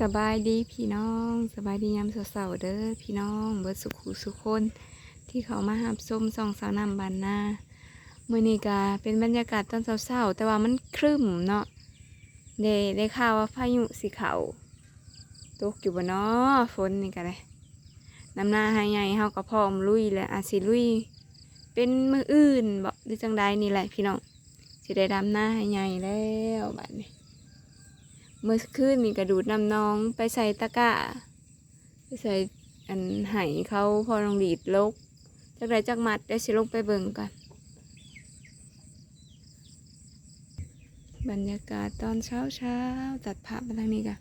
สบายดีพี่น้องสบายดียามเสาร์ๆเด้อพี่น้องเบิดสุขุสุขคน ที่เขามาหับส้มซองสาวนำบานนาเมื่อนี้กาเป็นบรรยากาศตอนเช้าๆแต่ว่ามันครึ้มเนาะเดได้ข่าวว่าพายุสีเขาตกอยู่บ่เนาะฝนนี่ก็เลยนำหน้าให้ใหญ่เฮาก็พร้อมลุยแล้วอาจสิลุย เป็นมืออื่นบ่หรือจังใดนี่แหละพี่น้องสิได้ดำหน้าให้ใหญ่แล้วบัดนี้ เมื่อคืนมีกระดูดนำน้องไปใส่ตะกร้าไปใส่อันไห้เขาพอลองดีดลกจากไรจากมัดได้สิลงไปเบิ่งกัน บรรยากาศตอนเช้าเช้าตัดภาพมาทางนี้กัน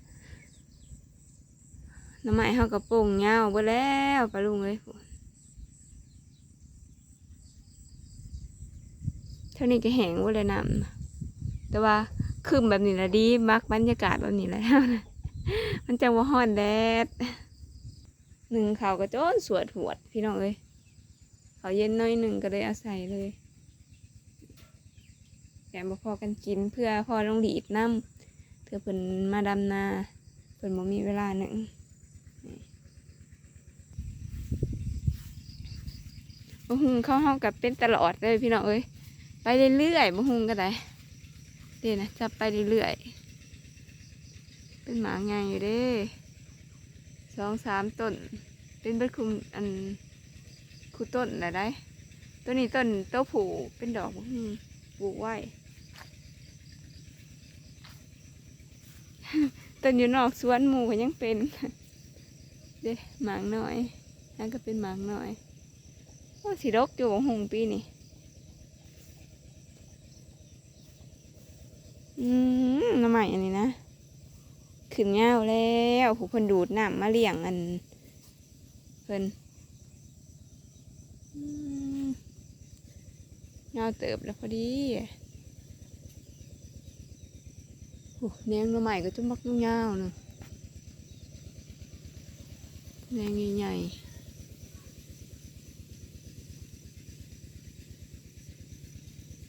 น้ำไม้เขากระโปรงเงาเบ่แล้วปลาลุงเลยเท่านี้ก็แห้งเบ่เลยน้ำแต่ว่า คืมแบบนี้ละดีมักบรรยากาศแบบนี้แหล้วนะมันจะว่าฮ้อนแดดหนึ่งเขาก็โจนสวดหวดพี่น้องเอ้ยเขาเย็นน้อยหนึ่งก็เลยอาศัยเลยแกมาพอกันกินเพื่อพอลงดีดน้ำเพื่อเพิ่นมาดำนาเพิ่นบ่มีเวลาหนึ่งบ่หุงเข้าห้องกับเป็นตลอดเลยพี่น้องเอ้ยไปเรื่อยๆบ่หุงก็ได้ เดี๋ยวนะจับไปเรื่อยๆ เป็นหมาไงอยู่เด้สองสามต้น เป็นเบิดคุมอันคูต้นอะไรได้ ตัวนี้ต้นโต้ผูเป็นดอกปลูกไว้ต้นอยู่นอกสวนหมู่ก็ยังเป็นเด้หมางน้อยนั่นก็เป็นหมางน้อยโอ้สีดกอยู่ของหงปีนี่ อืมน้ำใหม่อันนี้นะ ขึ้นเงาแล้วผู้เพิ่นดูดน้ำมาเลี้ยงอัน เพิ่นเงาเติบแล้วพอดีโอ้แนงน้ำใหม่ก็จะมักเงาๆหนึ่งแนงใหญ่ๆ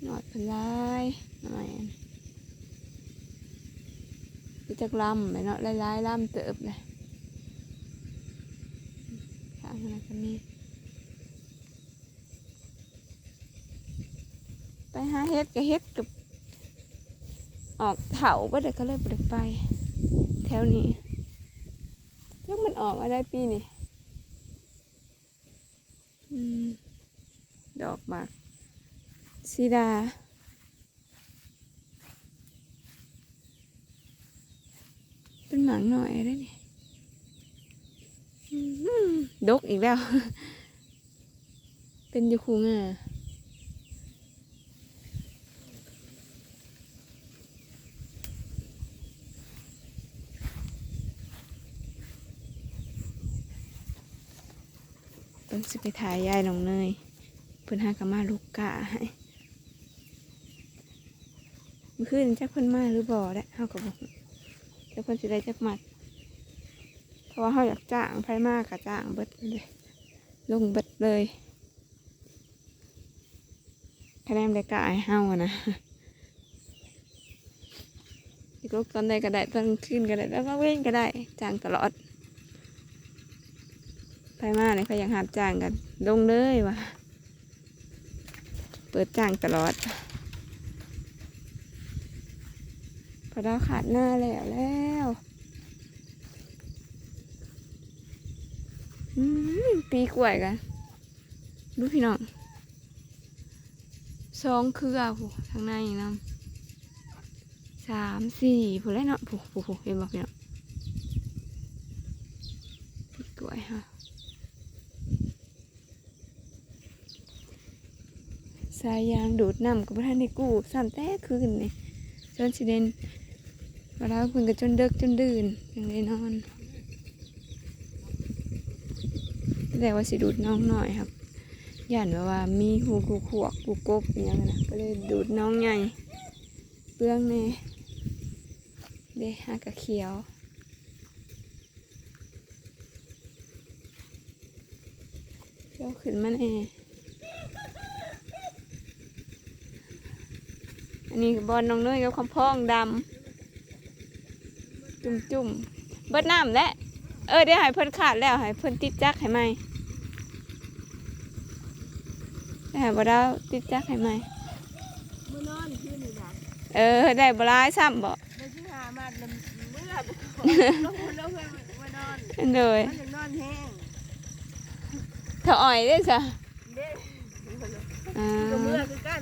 หนอดพนลายน้ำใหม่อันไป จักลำไปเนาะหลายๆลำเติบเลยข้างอะไรกันนี่ไปหาเฮ็ดกับเฮ็ดกับออกเถาก็เด็กก็เลยบ่ไปไป แถวนี้ยังมันออกอะไรปีนี่อืมดอกหมากสีดา เป็นหมางหน่อยได้นี่อื้อหื อีกแล้ว เป็นยูคูง่าเพิ่นสิไปถ่ายยายน้องเนยเพิ่อนหากมาลูกกะให้มื่อคืนจักเพิ่นมาหรือบ่แหละเฮาก็บ่ฮู้แล้วเพิ่นสิได้จักหมัด เพราะว่าเขาอยากจ้างไผมากกะจ้างเบิดเลยลงเบิดเลยคะแนนได้กายเฮานะอีกลูกตอนใดก็ได้ตอนขึ้นก็ได้แล้วก็เว้นก็ได้จ้างตลอดไผมากเนี่ยเขาอยากหาจ้างกันลงเลยว่ะเปิดจ้างตลอดพอเราขาดหน้าแล้วแล้วอืม ปีกล้วยกันดูพี่น้องสองเครือผู้ทางในน้ำสามสี่ผู้แล้วเนาะผู้ผู้ผู้เห็นบอกพี่น้องปีกล้วยฮะสายยางดูดน้ำกับท่านในกู้สามแต่คืนนี่จนสิเดนเวลาเพิ่นก็จนเดึกจนดื่นอย่างได้นอน แต่ว่าสิดูดน้องหน่อยครับย่านว่าว่ามีหูกูขวกกูกบอหย่างนั้นนะก็เลยดูดน้องใหญ่เปลืองแน่เด้หากะเขียวเขียวขึ้นมาแน่อันนี้บอลน้องเนยกับคำพ้องดำจุ่มจุ่มๆเบิดน้ำแล้ว เออเดี๋ยวให้เพิ่นขาดแล้วให้เพิ่นติดจักให้ไหมได้ให้บ่ดาวติดจักให้ไหมมื้อนอนคืนนี่นะเออได้บ่ร้ายซ้ำบ่ได้สิหามาลำเมื่อบ่ขอลงลงเพื่อนมานอนเลยมันจะนอนแห้งถ้าอ่อยได้จ้ะเด้อ่าก็เมื่อคือกัน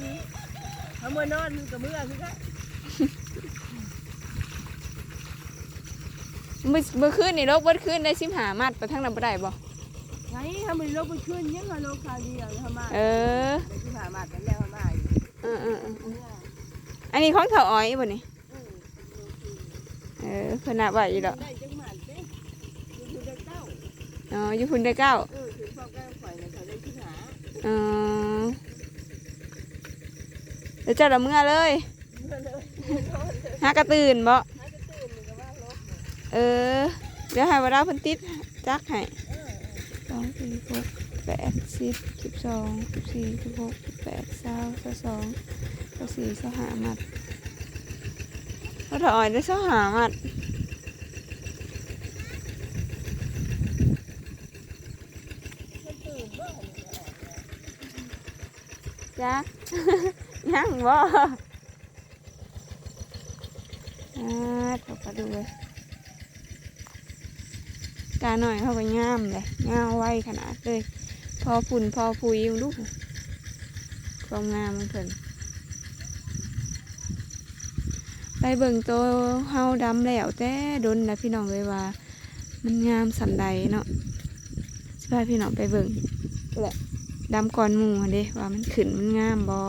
เอามื่อนอนมันก็เมื่อคือกัน มื้อมื้อคืนนี่โลกเบิดคืนได้สิบหามัดไปทางนั้นบ่ได้บ่ไงทำไมลงไปขึ้นยังมาลงคราวเดียวทำไมเออได้สิหามากันแล้วทำไมเออเออเออเมื่ออันนี้ของเถาอ้อยบ่นี่เออเออเพิ่นน่ะว่าอยู่ดอกได้จังหวัดเด้อยู่ได้เจ้าอ๋ออยู่พุ่นได้เก้าเออถึงพ่อแก้วข่อยเนี่ยเขาได้สิหาอ๋อเดี๋ยวเจ้าละเมื่อเลยเมื่อเลยหากระตื่นบ่ หาจะตื่นมันก็ว่ารถ เออ เดี๋ยวให้เวลาเพิ่นติดจักให้สองสี่หกแปดสิบสิบสองสิบสี่สิบหกสิบแปดเก้าสิบสองสิบสี่สิบห้ามัดเขาถอยได้สิบห้ามัดมันตื่นบ่เนี่ยจักยังบ่อ่าถูกปะดูเลย กาหน่อยเขาไปงามเลยงามไวขนาดเลย พอฝุ่นพอปุยอยู่ลูกความงามของเพิ่นไปเบิ่งโตวเฮาดำแล้วแต่ดนนะพี่น้องเลยว่า มันงามสันใดเนาะสิพาพี่น้องไปเบิ่งแหละดำก่อนหมู่หั้นเด้ว่ามันขึ้นมันงามบอ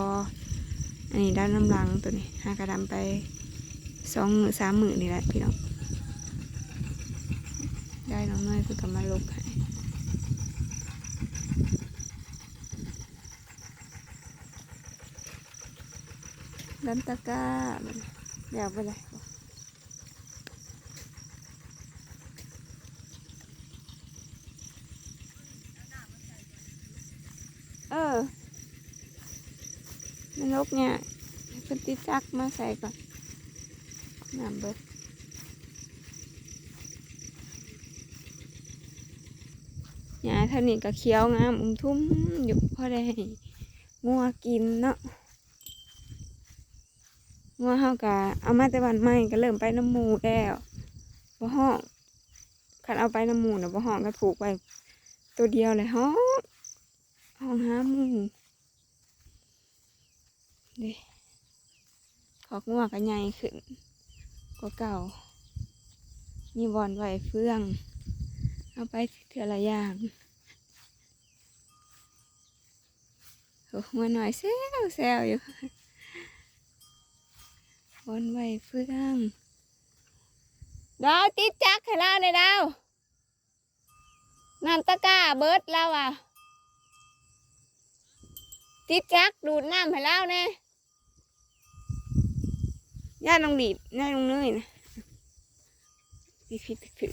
อันนี้ด้านน้ำลังตัวนี้หากระดำไปสองมือสามมือนี่แหละพี่น้อง น้องเนยเพิ่งกลับมาลกให้ดันตะกร้ามันเดี๋ยวไปเลยเออมันลกเนี่ยเป็นติดจักมาใส่ก่อนน้ำเบิด หญ้าเท่านี้ก็เคี้ยวงามอุ้มทุ่มอยู่พอได้ให้งัวกินเนาะงัวเฮากะเอามาแต่วันใหม่ก็เริ่มไปน้ำหมูแล้วบ่ห้องคันเอาไปน้ำหมูเน่ะบ่ห้องก็ผูกไปตัวเดียวเลยห้องห้องหามูเด้ขอกงัวก็ใหญ่ขึ้นกว่าเก่ามีบอนไว้เฟื่องเอาไปเถื่อละอย่าง โอ้งัวหน่อยแซวแซวอยู่บนไว้เฟื่องดาวติดจักให้เราในดาวน้ำตะก้าเบิดแล้วอะ ติดจักดูดน้ำให้เราเนี่ยย่าลองดีดย่าลองเนยนะผิดผิดผิด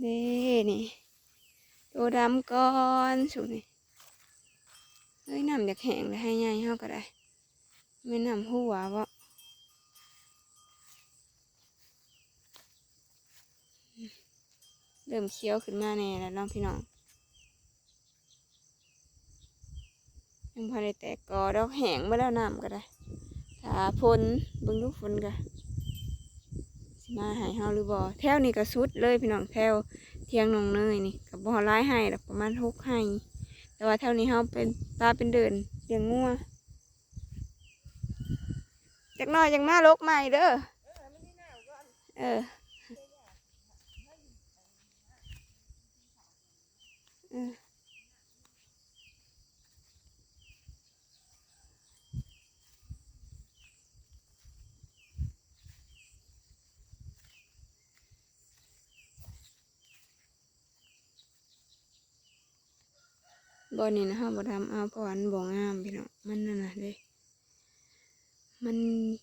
เด้ นี่ตัวดำก่อนสุดนี่เฮ้ยน้ำอยากแห้งเลยให้ยายเฮาก็ได้ไม่น้ำหัวบ่เริ่มเคี้ยวขึ้นมาแน่แล้วน้องพี่น้องยังพอได้แตกกอดอกแห้งมาแล้วน้ำก็ได้ถ้าฝนเบิ่งดูฝนก็ สิมาใหายเฮาหรือบ่แถวนี้ก็สุดเลยพี่น้องแถวเทียงนองเนยนี่กับบ่ร้ายให้ดอกประมาณหกให้แต่ว่าแถวนี้เฮาเป็นตาเป็นเดินเลี้ยงงัวจักหน้อยจังมาลกใหม่เด้อเออ บ่อนี่นะฮะบ่ทำเอาเพราะอันบ่งามพี่น้องมันนั่นน่ะเด้มัน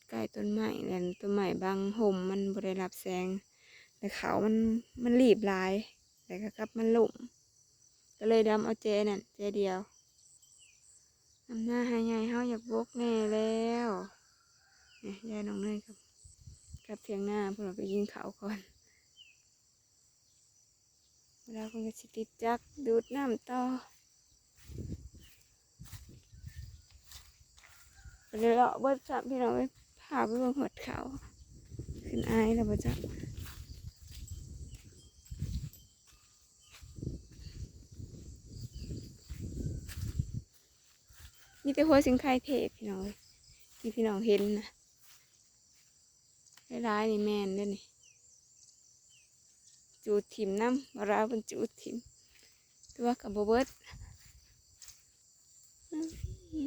ใกล้ต้นไม้แล้วต้นไม้บางห่มมันบ่ได้รับแสงแต่เขามันมันรีบหลายแต่ก็กลับมันหล่มก็เลยดำเอาเจนั่นเจเดียวน้ำหน้าหายใหญ่เฮาอยากบกแน่แล้วเนี่ยยายน้องเนยกับกับเทียงหน้าพวกเราไปยิงเขาก่อนเวลาคนก็สิติดจักดูดน้ำต่อไป เลยเลาะเบิดจับพี่น้องไปพาไปบิ่งหดเขาขึ้นอายแล้วบ่จักมีแต่หัวสิงไข่เทพพี่น้องเอ้ยที่พี่น้องเห็นนะร้ายนี่แม่นเด้อนี่จูดถิ่มน้ำมาราเป็นจูดถิ่มตัวกับโบเบิดอื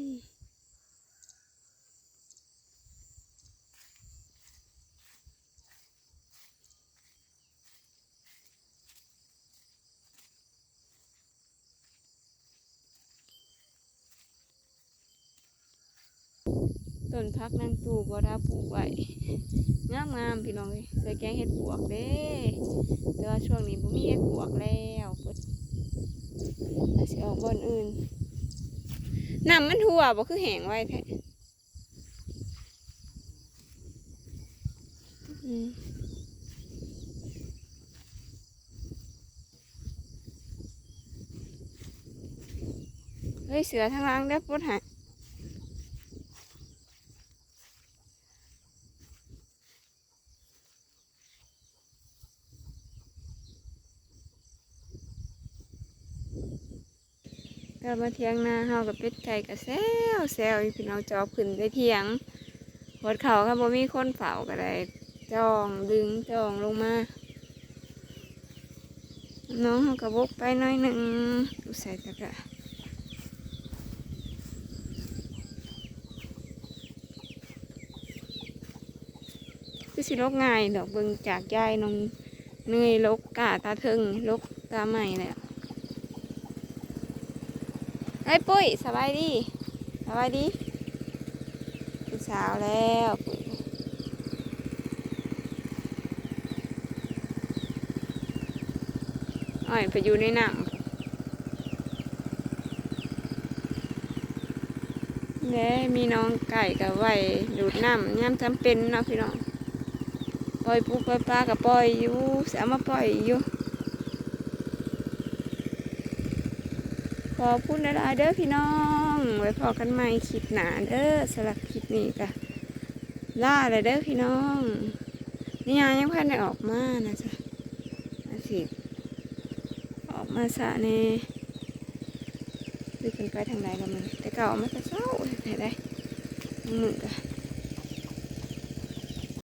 ต้นพักนั่งตู่บราปลูกไว้งามงามพี่น้องเลยใส่แกงเห็ดปวกเด้แต่ว่าช่วงนี้ผมมีเอ็ดบวกแล้วเปิดอาจสิออกบอนอื่นน้ำมันทั่วบ่คือแห้งไว้แท้เฮ้ยเสือทางล่างได้ปุ๊ดหะก็มาเที่ยงนาเฮากับเป็ดไก่กับแซวแซวพี่น้องจอบขึ้นไปเที่ยงหดเขาครับบ่มีคนเฝ้าก็ได้จองดึงจองลงมา น้องเขากระบกไปหน้อยหนึ่งดูใส่ตะกะคือสิลกง่ายดอกเบิงจากยายน้องเนยลกกาตาเทิงลกตาใหม่แหละ ไอ้ยปุ้ยสบายดีสบายดีเป็นสาวแล้วปุ้ยอ้อยไปอยู่ในน้ำเด้มีน้องไก่กับไว้ดูดน้ำย่ำจำเป็นเนาะพี่น้องปล่อยปูปล่อยปลากับปล่อยอยู่สามาปล่อยอยู่ ขอบคุณหลยเด้อพี่น้อง ไว้พอกันใหม่คลิปหนาเด้อสลับคลิปนี้กะล่าเลยเด้อพี่น้อง นี่ยายังพันได้ออกมานะจ๊ะอาสิออกมาสะเน่ดูกันไปทางใดแล้วมันแต่เก่ามันจะเศร้าไหนได้มึงกะ